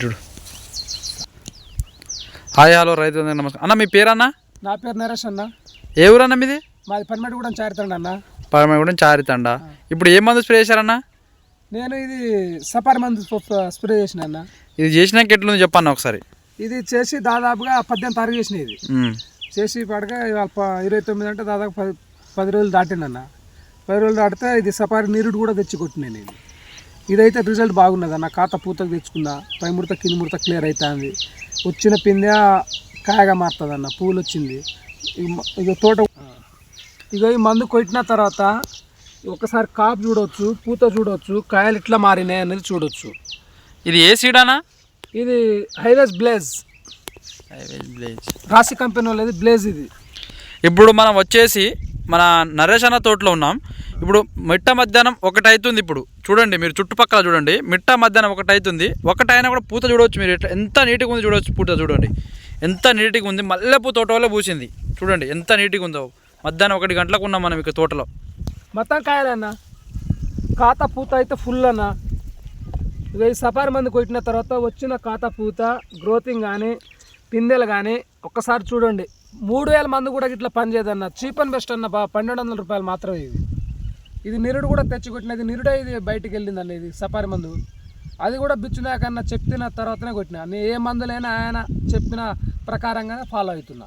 చూడు. Hi hello రైతు నమస్కారం. అన్న మీ పేరన్నా? నా పేరు నరేష్ అన్న. ఏ ఊరన్నా మీది? మాది పనిమేట కూడా చారుతాండి అన్న పరమగూడెం చారితండ ఇప్పుడు ఏ మందు స్ప్రే చేశారన్నా? నేను ఇది సఫారీ మందు స్ప్ర- స్ప్రే చేసిన అన్న. ఇది చేసినాక ఎట్లుంది చెప్పన్న ఒకసారి. ఇది చేసి దాదాపుగా పద్దెనిమిది తారీఖు చేసిన ఇది. చేసి పడగా ఇరవై తొమ్మిది అంటే దాదాపు పది పది రోజులు దాటిందన్న పది రోజులు దాటితే ఇది సఫారీ నీరుడు కూడా తెచ్చి కొట్టినాను ఇది ఇదైతే రిజల్ట్ బాగున్నది? అన్న కాత పూతకు తెచ్చుకున్నా పై ముడత కింది ముడత క్లియర్ అవుతుంది వచ్చిన పిందె కాయగా మారుతుంది అన్న పూలు వచ్చింది ఇగ తోట ఇక ఈ మందు కొట్టిన తర్వాత ఒకసారి కాపు చూడవచ్చు పూత చూడవచ్చు కాయలు ఇట్లా మారినాయి అనేది చూడవచ్చు ఇది ఏ సీడానా? ఇది హైవేస్ బ్లేజ్. రాశి కంపెనీ వాళ్ళది బ్లేజ్ ఇది. ఇప్పుడు మనం వచ్చేసి మన నరేష్ అన్న తోటలో ఉన్నాం. ఇప్పుడు మిట్ట మధ్యాహ్నం ఒకటైతుంది ఇప్పుడు. చూడండి మీరు చుట్టుపక్కల చూడండి. మిట్ట మధ్యాహ్నం ఒకటైతుంది. ఒకటైనా కూడా పూత చూడవచ్చు మీరు. ఎట్లా ఎంత నీట్గా ఉంది చూడవచ్చు పూత చూడండి. ఎంత నీట్గా ఉంది. మల్లెపూ తోట వల్ల పూసింది. చూడండి ఎంత నీట్గా ఉందో. మధ్యాహ్నం ఒకటి గంటలకు ఉన్నాం మనం ఇక తోటలో. మొత్తం కాయాలన్న. కాత పూత అయితే ఫుల్ అన్న. ఇక ఈ సఫారీ మంది కొట్టిన తర్వాత వచ్చిన కాత పూత గ్రోతింగ్ కానీ పిందెలు కానీ ఒక్కసారి చూడండి. మూడు వేల మంది కూడా ఇట్లా పనిచేయదన్న చీప్ అండ్ బెస్ట్ అన్న పన్నెండు వందల రూపాయలు మాత్రమే ఇది. ఇది నిరుడు కూడా తెచ్చికొట్టినది నిరుడే ఇది బయటికి వెళ్ళిందండి ఇది సపారి మందు. అది కూడా బిచ్చుదాకన్నా చెప్పిన తర్వాతనే కొట్టిన. నేను ఏ మందులైనా ఆయన చెప్పిన ప్రకారంగానే ఫాలో అవుతున్నా.